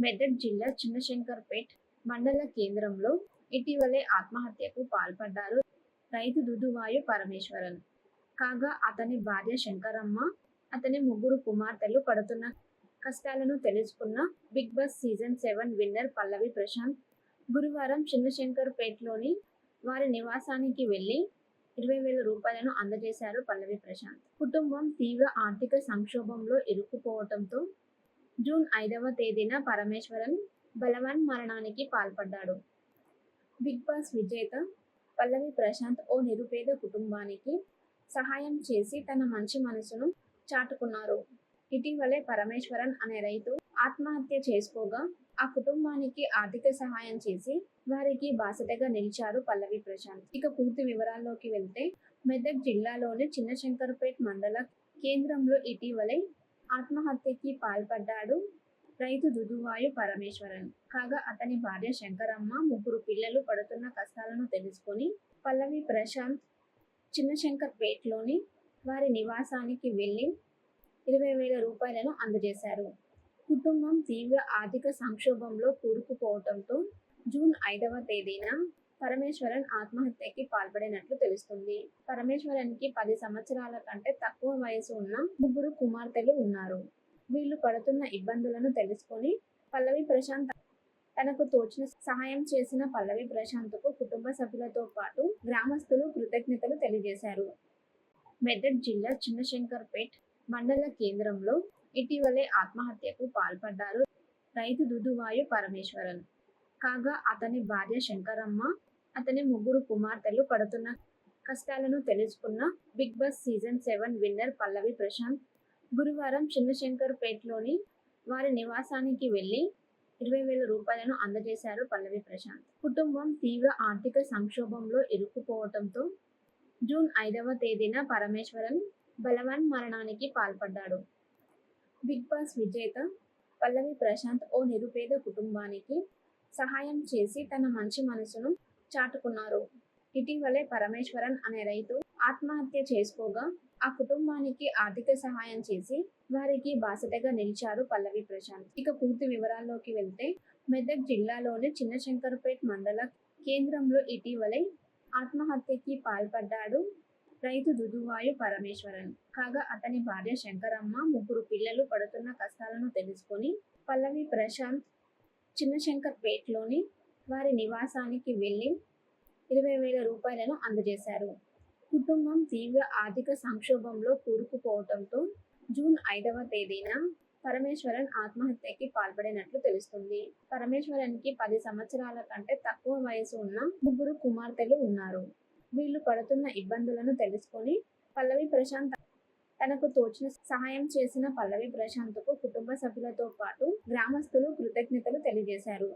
మెదక్ జిల్లా చిన్నశంకర్పేట్ మండల కేంద్రంలో ఇటీవలే ఆత్మహత్యకు పాల్పడ్డారు రైతు దుదువాయు పరమేశ్వరన్. కాగా అతని భార్య శంకరమ్మ అతని ముగ్గురు కుమార్తెలు పడుతున్న కష్టాలను తెలుసుకున్న Bigg Boss season seven winner Pallavi Prashanth గురువారం చిన్నశంకర్పేటలోని వారి నివాసానికి వెళ్ళి ఇరవై వేల రూపాయలను అందజేశారు పల్లవి ప్రశాంత్. కుటుంబం తీవ్ర ఆర్థిక సంక్షోభంలో ఇరుక్కుపోవడంతో జూన్ ఐదవ తేదీన పరమేశ్వరన్ బలవన్ మరణానికి పాల్పడ్డాడు. బిగ్ బాస్ విజేత పల్లవి ప్రశాంత్ ఓ నిరుపేద కుటుంబానికి సహాయం చేసి తన మంచి మనసును చాటుకున్నారు. ఇటీవలే పరమేశ్వరన్ అనే రైతు ఆత్మహత్య చేసుకోగా ఆ కుటుంబానికి ఆర్థిక సహాయం చేసి వారికి బాసటగా నిలిచారు పల్లవి ప్రశాంత్. ఇక పూర్తి వివరాల్లోకి వెళ్తే మెదక్ జిల్లాలోని చిన్నశంకర్పేట్ మండల కేంద్రంలో ఇటీవలే ఆత్మహత్యకి పాల్పడ్డాడు రైతు దుదువాయు పరమేశ్వరన్. కాగా అతని భార్య శంకరమ్మ ముగ్గురు పిల్లలు పడుతున్న కష్టాలను తెలుసుకొని పల్లవి ప్రశాంత్ చిన్నశంకర్పేట్లోని వారి నివాసానికి వెళ్ళి ఇరవై వేల రూపాయలను అందజేశారు. కుటుంబం తీవ్ర ఆర్థిక సంక్షోభంలో కూరుకుపోవడంతో జూన్ ఐదవ తేదీన పరమేశ్వరన్ ఆత్మహత్యకి పాల్పడినట్లు తెలుస్తుంది. పరమేశ్వరన్కి పది సంవత్సరాల కంటే తక్కువ వయసు ఉన్న ముగ్గురు కుమార్తెలు ఉన్నారు. వీళ్ళు పడుతున్న ఇబ్బందులను తెలుసుకొని పల్లవి ప్రశాంత్ తనకు తోచిన సహాయం చేసిన పల్లవి ప్రశాంత్కు కుటుంబ సభ్యులతో పాటు గ్రామస్తులు కృతజ్ఞతలు తెలియజేశారు. మెదక్ జిల్లా చిన్నశంకర్పేట్ మండల కేంద్రంలో ఇటీవలే ఆత్మహత్యకు పాల్పడ్డారు రైతు దుదువాయు పరమేశ్వరన్. కాగా అతని భార్య శంకరమ్మ అతని ముగ్గురు కుమార్తెలు పడుతున్న కష్టాలను తెలుసుకున్న Bigg Boss season seven winner Pallavi Prashanth గురువారం చిన్నశంకర్పేట్లోని వారి నివాసానికి వెళ్ళి ఇరవై వేల రూపాయలను అందజేశారు పల్లవి ప్రశాంత్. కుటుంబం తీవ్ర ఆర్థిక సంక్షోభంలో ఇరుక్కుపోవడంతో జూన్ ఐదవ తేదీన పరమేశ్వరన్ బలవన్ మరణానికి పాల్పడ్డాడు. బిగ్ బాస్ విజేత పల్లవి ప్రశాంత్ ఓ నిరుపేద కుటుంబానికి సహాయం చేసి తన మంచి మనసును చాటుకున్నారు. ఇటీవలే పరమేశ్వరన్ అనే రైతు ఆత్మహత్య చేసుకోగా ఆ కుటుంబానికి ఆర్థిక సహాయం చేసి వారికి బాసటగా నిలిచారు పల్లవి ప్రశాంత్. ఇక పూర్తి వివరాల్లోకి వెళ్తే మెదక్ జిల్లాలోని చిన్న శంకర్పేట్ మండల కేంద్రంలో ఇటీవలే ఆత్మహత్యకి పాల్పడ్డాడు రైతు దుదువాయు పరమేశ్వరన్. కాగా అతని భార్య శంకరమ్మ ముగ్గురు పిల్లలు పడుతున్న కష్టాలను తెలుసుకొని పల్లవి ప్రశాంత్ చిన్న శంకర్పేట్లోని వారి నివాసానికి వెళ్ళి ఇరవై వేల రూపాయలను అందజేశారు. కుటుంబం తీవ్ర ఆర్థిక సంక్షోభంలో కూరుకుపోవడంతో జూన్ ఐదవ తేదీన పరమేశ్వరన్ ఆత్మహత్యకి పాల్పడినట్లు తెలుస్తుంది. పరమేశ్వరన్కి పది సంవత్సరాల కంటే తక్కువ వయసు ఉన్న ముగ్గురు కుమార్తెలు ఉన్నారు. వీళ్ళు పడుతున్న ఇబ్బందులను తెలుసుకొని పల్లవి ప్రశాంత్ తనకు తోచిన సహాయం చేసిన పల్లవి ప్రశాంత్కు కుటుంబ సభ్యులతో పాటు గ్రామస్తులు కృతజ్ఞతలు తెలియజేశారు.